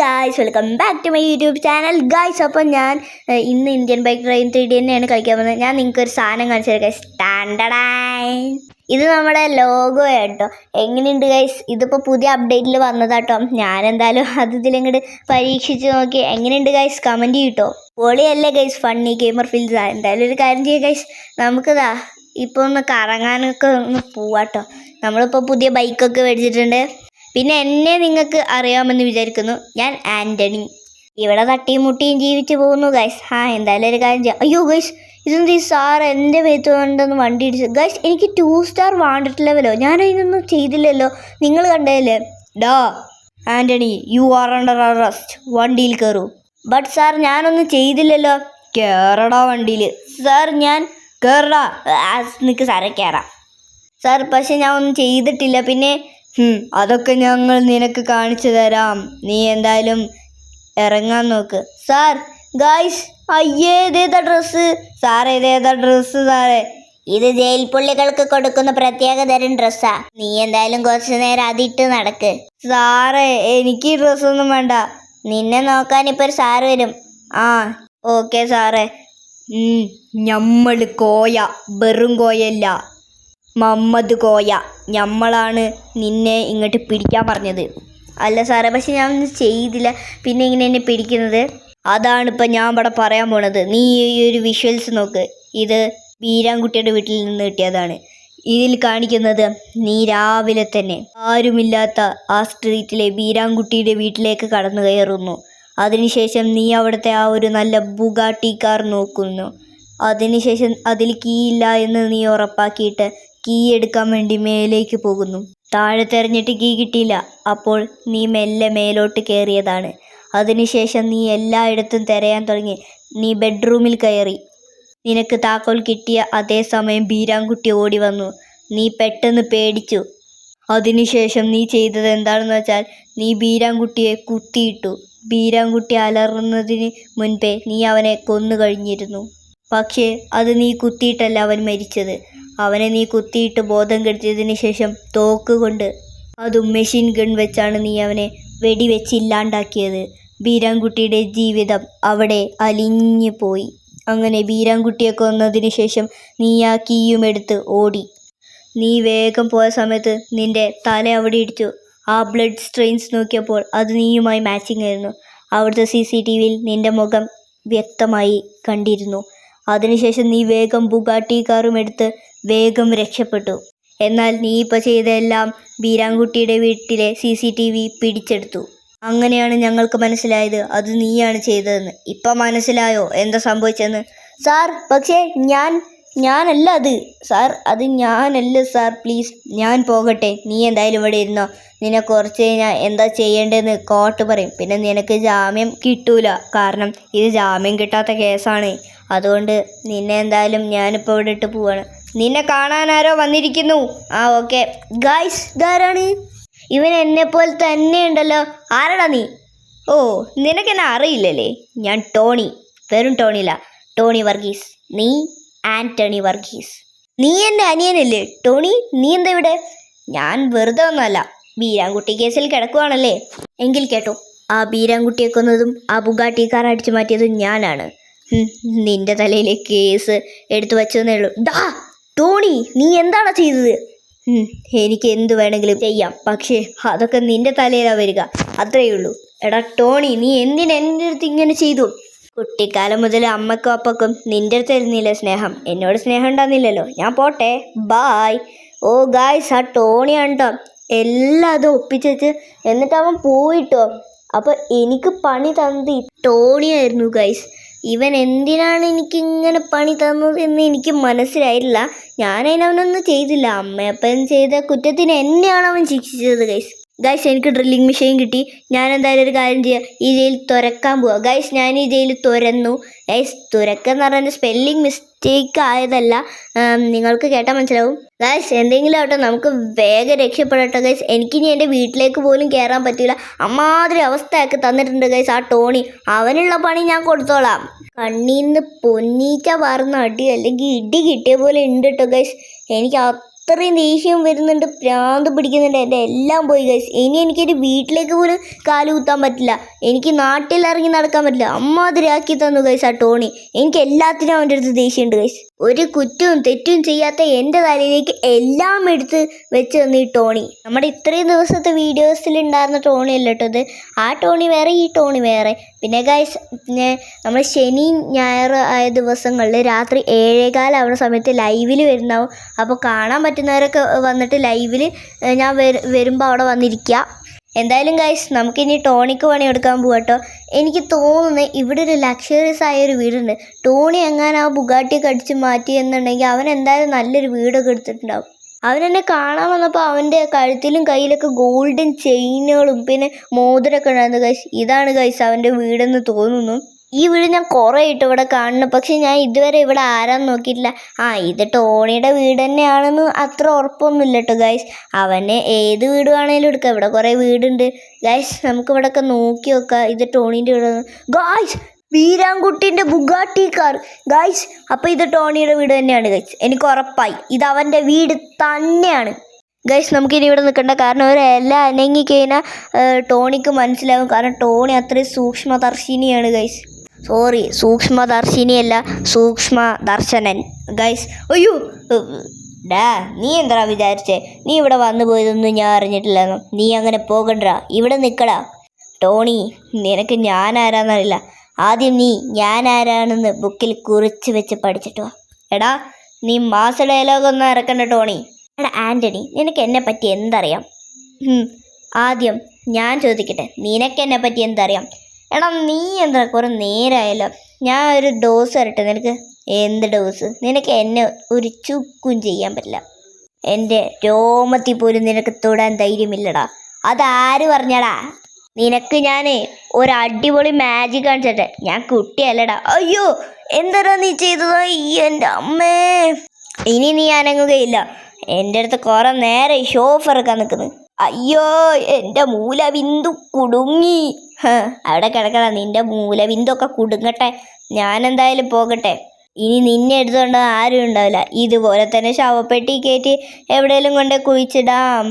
Guys welcome back to my YouTube channel guys അപ്പം ഞാൻ ഇന്ന് Indian bike train three D തന്നെയാണ് കളിക്കാൻ പോകുന്നത്. ഞാൻ നിങ്ങൾക്ക് ഒരു സാധനം കാണിച്ചു തരാം സ്റ്റാൻഡർഡായി ഇത് നമ്മുടെ ലോഗോ കേട്ടോ. എങ്ങനെയുണ്ട് ഗൈസ് ഇതിപ്പോൾ പുതിയ അപ്ഡേറ്റിൽ വന്നതാട്ടോ ഞാനെന്തായാലും അത് ഇതിലങ്ങോട്ട് പരീക്ഷിച്ച് നോക്കി. എങ്ങനെയുണ്ട് ഗൈസ് കമന്റ് ചെയ്യട്ടോ. പൊളിയല്ലേ ഗൈസ് ഫണ്ണി ഗെയിമർ ഫീൽസ് എന്തായാലും ഒരു കാര്യം ചെയ്യുക ഗൈസ് നമുക്കിതാ ഇപ്പോൾ ഒന്ന് കറങ്ങാനൊക്കെ ഒന്ന് പോവാട്ടോ നമ്മളിപ്പോൾ പുതിയ ബൈക്കൊക്കെ മേടിച്ചിട്ടുണ്ട്. പിന്നെ എന്നെ നിങ്ങൾക്ക് അറിയാമെന്ന് വിചാരിക്കുന്നു. ഞാൻ ആന്റണി ഇവിടെ തട്ടിയും മുട്ടിയും ജീവിച്ചു പോകുന്നു ഗൈസ് ആ എന്തായാലും ഒരു കാര്യം ചെയ്യാം. അയ്യോ ഗൈസ് ഇതെന്ത് ഈ സാർ എന്റെ പേത്ത് കൊണ്ടൊന്ന് വണ്ടി ഇടിച്ചു. ഗൈസ് എനിക്ക് ടു സ്റ്റാർ വാണ്ടിട്ടില്ലവല്ലോ ഞാൻ അതിനൊന്നും ചെയ്തില്ലല്ലോ. നിങ്ങൾ കണ്ടതല്ലേ? ഡാ Antony you are under arrest വണ്ടിയിൽ കയറൂ ബട്ട് സാർ ഞാനൊന്നും ചെയ്തില്ലല്ലോ. കയറടാ വണ്ടിയിൽ സാർ ഞാൻ കയറടാ നിൽക്ക് സാറേ കയറാം സാർ പക്ഷെ ഞാൻ ഒന്നും ചെയ്തിട്ടില്ല. പിന്നെ അതൊക്കെ ഞങ്ങൾ നിനക്ക് കാണിച്ചു തരാം. നീ എന്തായാലും ഇറങ്ങാൻ നോക്ക്. സാർ ഗായ്സ് അയ്യേ ഇതേതാ ഡ്രസ്സ് സാറേ ഇതേതാ ഡ്രസ്സ് സാറേ? ഇത് ജയിൽ പുള്ളികൾക്ക് കൊടുക്കുന്ന പ്രത്യേക തരം ഡ്രസ്സാ നീ എന്തായാലും കുറച്ചു നേരം അതിട്ട് നടക്ക്. സാറേ എനിക്ക് ഈ ഡ്രസ്സൊന്നും വേണ്ട. നിന്നെ നോക്കാൻ ഇപ്പൊ ഒരു സാറ് വരും. ആ ഓക്കെ സാറേ. ഞമ്മൾ കോയ വെറും കോയല്ല. മമ്മദ് കോയ ഞമ്മളാണ് നിന്നെ ഇങ്ങോട്ട് പിടിക്കാൻ പറഞ്ഞത്. അല്ല സാറേ പക്ഷെ ഞാൻ ഒന്നും ചെയ്തില്ല. പിന്നെ ഇങ്ങനെ എന്നെ പിടിക്കുന്നത്? അതാണ് ഞാൻ ഇവിടെ പറയാൻ പോണത്. നീ ഈ ഒരു വിഷ്വൽസ് നോക്ക്. ഇത് ബീരാൻകുട്ടിയുടെ വീട്ടിൽ നിന്ന് കിട്ടിയതാണ്. ഇതിൽ കാണിക്കുന്നത് നീ രാവിലെ തന്നെ. ആരുമില്ലാത്ത ആ സ്ട്രീറ്റിലെ ബീരാൻകുട്ടിയുടെ വീട്ടിലേക്ക് കടന്നു കയറുന്നു. അതിനുശേഷം നീ അവിടുത്തെ ആ ഒരു നല്ല ബുഗാട്ടി കാർ നോക്കുന്നു. അതിനുശേഷം അതിൽ കീയില്ല എന്ന് നീ ഉറപ്പാക്കിയിട്ട് കീ എടുക്കാൻ വേണ്ടി മേലേക്ക് പോകുന്നു. താഴെ തെരഞ്ഞിട്ട് കീ കിട്ടിയില്ല. അപ്പോൾ നീ മെല്ലെ മേലോട്ട് കയറിയതാണ് അതിനുശേഷം നീ എല്ലായിടത്തും തിരയാൻ തുടങ്ങി. നീ ബെഡ്റൂമിൽ കയറി. നിനക്ക് താക്കോൽ കിട്ടിയ അതേ സമയം ബീരാൻകുട്ടി ഓടി വന്നു. നീ പെട്ടെന്ന് പേടിച്ചു. അതിനുശേഷം നീ ചെയ്തത് എന്താണെന്ന് വെച്ചാൽ നീ ബീരാൻകുട്ടിയെ കുത്തിയിട്ടു. ബീരാൻകുട്ടി അലറുന്നതിന് മുൻപേ നീ അവനെ കൊന്നു കഴിഞ്ഞിരുന്നു. പക്ഷേ അത് നീ കുത്തിയിട്ടല്ല അവൻ മരിച്ചത്. അവനെ നീ കുത്തിയിട്ട് ബോധം കെടുത്തിയതിന് ശേഷം തോക്ക് കൊണ്ട് അതും മെഷീൻ ഗൺ വെച്ചാണ് നീ അവനെ വെടിവെച്ച് ഇല്ലാണ്ടാക്കിയത്. ബീരാൻകുട്ടിയുടെ ജീവിതം അവിടെ അലിഞ്ഞു പോയി. അങ്ങനെ ബീരാൻകുട്ടിയെ കൊന്നതിന് ശേഷം നീ ആ കീയും എടുത്ത് ഓടി. നീ വേഗം പോയ സമയത്ത് നിന്റെ തല അവിടെ ഇടിച്ചു. ആ ബ്ലഡ് സ്ട്രെയിൻസ് നോക്കിയപ്പോൾ അത് നീയുമായി മാച്ചിങ് ആയിരുന്നു. അവിടുത്തെ സി സി ടി വിയിൽ നിന്റെ മുഖം വ്യക്തമായി കണ്ടിരുന്നു. അതിനുശേഷം നീ വേഗം ബുഗാട്ടി കാറും എടുത്ത് വേഗം രക്ഷപ്പെട്ടു. എന്നാൽ നീ ഇപ്പോൾ ചെയ്തതെല്ലാം ബീരാൻകുട്ടിയുടെ വീട്ടിലെ സി സി ടി വി പിടിച്ചെടുത്തു. അങ്ങനെയാണ് ഞങ്ങൾക്ക് മനസ്സിലായത്. അത് നീയാണ് ചെയ്തതെന്ന്. ഇപ്പം മനസ്സിലായോ? എന്താ സംഭവിച്ചെന്ന് സാർ പക്ഷേ ഞാൻ ഞാനല്ല അത്. സാർ അത് ഞാനല്ല സാർ. പ്ലീസ് ഞാൻ പോകട്ടെ. നീ എന്തായാലും ഇവിടെ ഇരുന്നോ. നിന്നെ കുറച്ച് കഴിഞ്ഞാൽ എന്താ ചെയ്യേണ്ടതെന്ന് കോർട്ട് പറയും. പിന്നെ നിനക്ക് ജാമ്യം കിട്ടൂല. കാരണം ഇത് ജാമ്യം കിട്ടാത്ത കേസാണ്. അതുകൊണ്ട് നിന്നെ എന്തായാലും ഞാനിപ്പോൾ ഇവിടെ ഇട്ട് പോവാണ്. നിന്നെ കാണാൻ ആരോ വന്നിരിക്കുന്നു. ആ ഓക്കെ ഗായ്സ് ഇതാരാണ്? ഇവൻ എന്നെ പോലെ തന്നെ ഉണ്ടല്ലോ. ആരടാ നീ? ഓ നിനക്കെന്നെ അറിയില്ലല്ലേ? ഞാൻ ടോണി. വെറും ടോണിയില്ല. ടോണി വർഗീസ്. നീ ആന്റണി വർഗീസ്. നീ എന്റെ അനിയനല്ലേ? ടോണി നീ എന്താ ഇവിടെ? ഞാൻ വെറുതെ ഒന്നുമല്ല. ബീരാൻകുട്ടി കേസിൽ കിടക്കുവാണല്ലേ? എങ്കിൽ കേട്ടോ. ആ ബീരാൻകുട്ടിയെ കൊന്നതും ആ ബുഗാട്ടി കാർ അടിച്ചു മാറ്റിയതും ഞാനാണ്. നിന്റെ തലയിലെ കേസ് എടുത്തു വച്ചതെന്നേ ഉള്ളൂ. ഡാ ടോണി നീ എന്താണ് ചെയ്തത്? എനിക്ക് എന്ത് വേണമെങ്കിലും ചെയ്യാം. പക്ഷേ അതൊക്കെ നിന്റെ തലയിലാ വരിക. അത്രയേ ഉള്ളൂ. എടാ ടോണി നീ എന്തിന് എന്റെ അടുത്ത് ഇങ്ങനെ ചെയ്തു? കുട്ടിക്കാലം മുതൽ അമ്മക്കും അപ്പക്കും നിന്റെ അടുത്ത് തരുന്നില്ല സ്നേഹം? എന്നോട് സ്നേഹം ഉണ്ടാകുന്നില്ലല്ലോ ഞാൻ പോട്ടെ. ബായ് ഓ ഗായ്സ് ആ ടോണി ആണ്ടോ എല്ലാം അത് ഒപ്പിച്ചു എന്നിട്ട് അവൻ പോയിട്ടോ അപ്പോൾ എനിക്ക് പണി തന്നത് ടോണിയായിരുന്നു ഗൈസ് ഇവൻ എന്തിനാണ് എനിക്ക് ഇങ്ങനെ പണി തന്നത് എന്ന് എനിക്ക് മനസ്സിലായില്ല ഞാൻ അതിനവനൊന്നും ചെയ്തില്ല. അമ്മയപ്പൻ ചെയ്ത കുറ്റത്തിന് എന്നെയാണ് അവൻ ശിക്ഷിച്ചത് ഗൈസ് ഗൈസ് എനിക്ക് ഡ്രില്ലിംഗ് മെഷീൻ കിട്ടി. ഞാൻ എന്തായാലും ഒരു കാര്യം ചെയ്യാം. ഈ ജയിൽ തുരക്കാൻ പോവാ. ഗൈസ് ഞാൻ ഈ ജയിൽ തുരന്നു. ഗൈസ് തുരക്കെന്ന് പറഞ്ഞാൽ സ്പെല്ലിംഗ് മിസ്റ്റേക്ക് ആയതല്ല. നിങ്ങൾക്ക് കേട്ടാൽ മനസ്സിലാവും. ഗൈസ് എന്തെങ്കിലും ആവട്ടെ നമുക്ക് വേഗം രക്ഷപ്പെടട്ടെ ഗൈസ് എനിക്കിനി എന്റെ വീട്ടിലേക്ക് പോലും കയറാൻ പറ്റില്ല അമ്മാതിരി അവസ്ഥയൊക്കെ തന്നിട്ടുണ്ട് ഗൈസ് ആ ടോണി അവനുള്ള പണി ഞാൻ കൊടുത്തോളാം. കണ്ണീന്ന് പൊന്നീച്ച പറഞ്ഞ അടി അല്ലെങ്കിൽ ഇടി കിട്ടിയ പോലെ ഉണ്ട് കേട്ടോ ഗൈസ് എനിക്ക് അത്രയും ദേഷ്യം വരുന്നുണ്ട് പ്രാന്ത് പിടിക്കുന്നുണ്ട് എന്റെ എല്ലാം പോയി ഗൈസ് ഇനി എനിക്ക് എന്റെ വീട്ടിലേക്ക് പോലും കാൽ കുത്താൻ പറ്റില്ല. എനിക്ക് നാട്ടിൽ ഇറങ്ങി നടക്കാൻ പറ്റില്ല. അമ്മാതിരാക്കി തന്നു ഗൈസ് ആ ടോണി. എനിക്ക് എല്ലാത്തിനും അവന്റെ അടുത്ത് ദേഷ്യമുണ്ട് ഗൈസ് ഒരു കുറ്റവും തെറ്റും ചെയ്യാത്ത എന്റെ തലയിലേക്ക് എല്ലാം എടുത്ത് വെച്ച് തന്നു ഈ ടോണി. നമ്മുടെ ഇത്രയും ദിവസത്തെ വീഡിയോസിൽ ഉണ്ടായിരുന്ന ടോണി അല്ല കേട്ടോ ഇത്. ആ ടോണി വേറെ ഈ ടോണി വേറെ. പിന്നെ ഗൈസ് പിന്നെ നമ്മൾ ശനി ഞായർ ആയ ദിവസങ്ങളിൽ രാത്രി ഏഴേകാലം ആവുന്ന സമയത്ത് ലൈവിൽ വരുന്നാവും അപ്പോൾ കാണാൻ പറ്റുന്നവരൊക്കെ വന്നിട്ട് ലൈവിൽ ഞാൻ വരു- വരുമ്പോൾ അവിടെ വന്നിരിക്കുക എന്തായാലും ഗൈസ് നമുക്കിനി ടോണിക്ക് പണിയെടുക്കാൻ പോകട്ടോ എനിക്ക് തോന്നുന്നത് ഇവിടെ ഒരു ലക്ഷറിയസ് ആയ ഒരു വീടുണ്ട്. ടോണി എങ്ങാനും ആ ബുഗാട്ടിയൊക്കെ അടിച്ച് മാറ്റി എന്നുണ്ടെങ്കിൽ അവൻ എന്തായാലും നല്ലൊരു വീടൊക്കെ എടുത്തിട്ടുണ്ടാവും. അവൻ എന്നെ കാണാൻ വന്നപ്പോൾ അവന്റെ കഴുത്തിലും കയ്യിലൊക്കെ ഗോൾഡൻ ചെയിനുകളും പിന്നെ മോതിരമൊക്കെ ഉണ്ടായിരുന്നു ഗൈസ് ഇതാണ് ഗൈസ് അവന്റെ വീടെന്ന് തോന്നുന്നു. ഈ വീട് ഞാൻ കുറേ ഇട്ട് ഇവിടെ കാണുന്നു. പക്ഷെ ഞാൻ ഇതുവരെ ഇവിടെ ആരാന്ന് നോക്കിയിട്ടില്ല. ആ ഇത് ടോണിയുടെ വീട് തന്നെയാണെന്ന് അത്ര ഉറപ്പൊന്നുമില്ല കേട്ടോ ഗൈസ് അവന് ഏത് വീട് വേണേലും എടുക്കാം. ഇവിടെ കുറേ വീടുണ്ട്. ഗൈസ് നമുക്ക് ഇവിടെയൊക്കെ നോക്കി നോക്കാം. ഇത് ടോണീന്റെ വീട് ഗായ്സ് വീരാൻകുട്ടിന്റെ ബുഗാട്ടി കാർ. ഗൈസ് അപ്പോൾ ഇത് ടോണിയുടെ വീട് തന്നെയാണ് ഗൈസ് എനിക്ക് ഉറപ്പായി. ഇത് അവന്റെ വീട് തന്നെയാണ്. ഗൈസ് നമുക്കിനി ഇവിടെ നിൽക്കേണ്ട. കാരണം ഒരു ഇല അനങ്ങി കഴിഞ്ഞാൽ ടോണിക്ക് മനസ്സിലാകും കാരണം ടോണി അത്രയും സൂക്ഷ്മദർശിനിയാണ് ഗൈസ് സോറി സൂക്ഷ്മദർശിനിയല്ല സൂക്ഷ്മ ദർശനൻ ഗൈസ് അയ്യോ ഡാ നീ എന്താ വിചാരിച്ചേ? നീ ഇവിടെ വന്നു പോയതൊന്നും ഞാൻ അറിഞ്ഞിട്ടില്ലെന്നോ നീ അങ്ങനെ പോകണ്ട ഇവിടെ നിൽക്കടാ ടോണി നിനക്ക് ഞാൻ ആരാന്നറിയില്ല ആദ്യം നീ ഞാൻ ആരാണെന്ന് ബുക്കിൽ കുറിച്ച് വെച്ച് പഠിച്ചിട്ട് വാ. എടാ നീ മാസ ഡയലോഗൊന്നും ഇറക്കണ്ട ടോണി. എടാ ആന്റണി നിനക്ക് എന്നെ പറ്റി എന്തറിയാം? ആദ്യം ഞാൻ ചോദിക്കട്ടെ നിനക്ക് എന്നെ പറ്റി എന്തറിയാം? എടാ നീ എന്താ കുറേ നേരമായല്ലോ ഞാൻ ഒരു ഡോസ് തരട്ടെ നിനക്ക് എന്ത് ഡോസ് നിനക്ക് എന്നെ ഒരു ചുക്കും ചെയ്യാൻ പറ്റില്ല. എന്റെ രോമത്തിൽ പോലും നിനക്ക് തൊടാൻ ധൈര്യമില്ലടാ. അതാര് പറഞ്ഞടാ? നിനക്ക് ഞാൻ ഒരു അടിപൊളി മാജിക് കാണിച്ചട്ടെ. ഞാൻ കുട്ടിയല്ലടാ. അയ്യോ എന്താടാ നീ ചെയ്തത്? എന്റെ അമ്മേ. ഇനി നീ അനങ്ങുകയില്ല. എന്റെ അടുത്ത് കുറെ നേരം ഷോഫറൊക്കെ ഇറക്കാൻ നിൽക്കുന്നു. അയ്യോ എന്റെ മൂല ബിന്ദു കുടുങ്ങി. അവിടെ കിടക്കണ നിന്റെ മൂലബിന്ദൊക്കെ കുടുങ്ങട്ടെ. ഞാനെന്തായാലും പോകട്ടെ. ഇനി നിന്നെ എടുത്തുകൊണ്ട് ആരും ഉണ്ടാവില്ല. ഇതുപോലെ തന്നെ ശവപ്പെട്ടി കയറ്റി എവിടെയെങ്കിലും കൊണ്ട് കുഴിച്ചിടാം.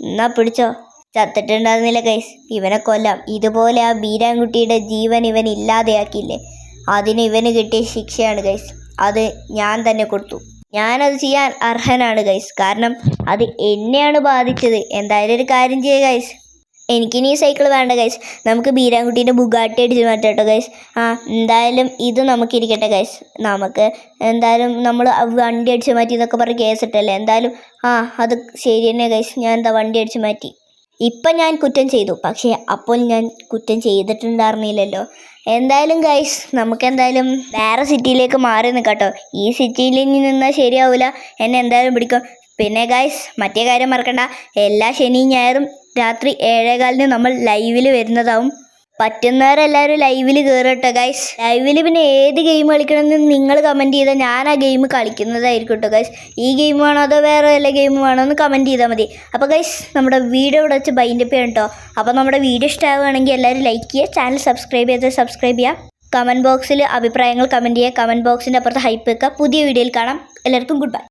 എന്നാ പിടിച്ചോ. ചത്തിട്ടുണ്ടായിരുന്നില്ല കൈസ് ഇവനെ കൊല്ലാം. ഇതുപോലെ ആ ബീരാൻകുട്ടിയുടെ ജീവൻ ഇവൻ ഇല്ലാതെയാക്കിയില്ലേ. അതിന് ഇവന് കിട്ടിയ ശിക്ഷയാണ് കൈസ് അത് ഞാൻ തന്നെ കൊടുത്തു. ഞാനത് ചെയ്യാൻ അർഹനാണ് ഗൈസ് കാരണം അത് എന്നെയാണ് ബാധിച്ചത്. എന്തായാലും ഒരു കാര്യം ചെയ്യുക ഗൈസ് എനിക്കിനി ഈ സൈക്കിൾ വേണ്ട ഗൈസ് നമുക്ക് ബീരാൻകുട്ടീന്റെ ബുഗാട്ടി അടിച്ച് മാറ്റാം കേട്ടോ ഗൈസ് ആ എന്തായാലും ഇത് നമുക്കിരിക്കട്ടെ ഗൈസ് നമുക്ക് എന്തായാലും നമ്മൾ വണ്ടി അടിച്ച് മാറ്റി എന്നൊക്കെ പറഞ്ഞ് കേസ് ഇട്ടല്ലേ? എന്തായാലും ആ അത് ശരി തന്നെ ഗൈസ് ഞാൻ എന്താ വണ്ടി അടിച്ച് മാറ്റി? ഇപ്പം ഞാൻ കുറ്റം ചെയ്തു. പക്ഷേ അപ്പോൾ ഞാൻ കുറ്റം ചെയ്തിട്ടുണ്ടായിരുന്നില്ലല്ലോ. എന്തായാലും ഗൈസ് നമുക്ക് എന്തായാലും വേറെ സിറ്റിയിലേക്ക് മാറി നിൽക്കട്ടോ ഈ സിറ്റിയിൽ ഇനി നിന്നാൽ ശരിയാവില്ല എന്നെ എന്തായാലും പിടിക്കും. പിന്നെ ഗൈസ് മറ്റേ കാര്യം മറക്കണ്ട. എല്ലാ ശനിയും ഞായറും രാത്രി ഏഴേകാലിന് നമ്മൾ ലൈവിൽ വരുന്നതാവും. പറ്റുന്നവരെല്ലാവരും ലൈവിൽ കയറട്ടെ ഗൈസ് ലൈവിൽ പിന്നെ ഏത് ഗെയിം കളിക്കണമെന്ന് നിങ്ങൾ കമന്റ് ചെയ്താൽ ഞാൻ ആ ഗെയിം കളിക്കുന്നതായിരിക്കും കേട്ടോ ഗൈസ് ഈ ഗെയിം വേണോ അതോ വേറെ വല്ല ഗെയിം വേണോ എന്ന് കമന്റ് ചെയ്താൽ മതി. അപ്പോൾ ഗൈസ് നമ്മുടെ വീഡിയോ ഇവിടെ വെച്ച് ബൈൻഡപ്പ് ചെയ്യണം കേട്ടോ അപ്പോൾ നമ്മുടെ വീഡിയോ ഇഷ്ടമാവുകയാണെങ്കിൽ എല്ലാവരും ലൈക്ക് ചെയ്യുക ചാനൽ സബ്സ്ക്രൈബ് ചെയ്ത് സബ്സ്ക്രൈബ് ചെയ്യുക. കമന്റ് ബോക്സിൽ അഭിപ്രായങ്ങൾ കമന്റ് ചെയ്യുക കമന്റ് ബോക്സിന്റെ അപ്പുറത്ത് ഹൈപ്പ് വെക്കുക. പുതിയ വീഡിയോയിൽ കാണാം. എല്ലാവർക്കും ഗുഡ് ബൈ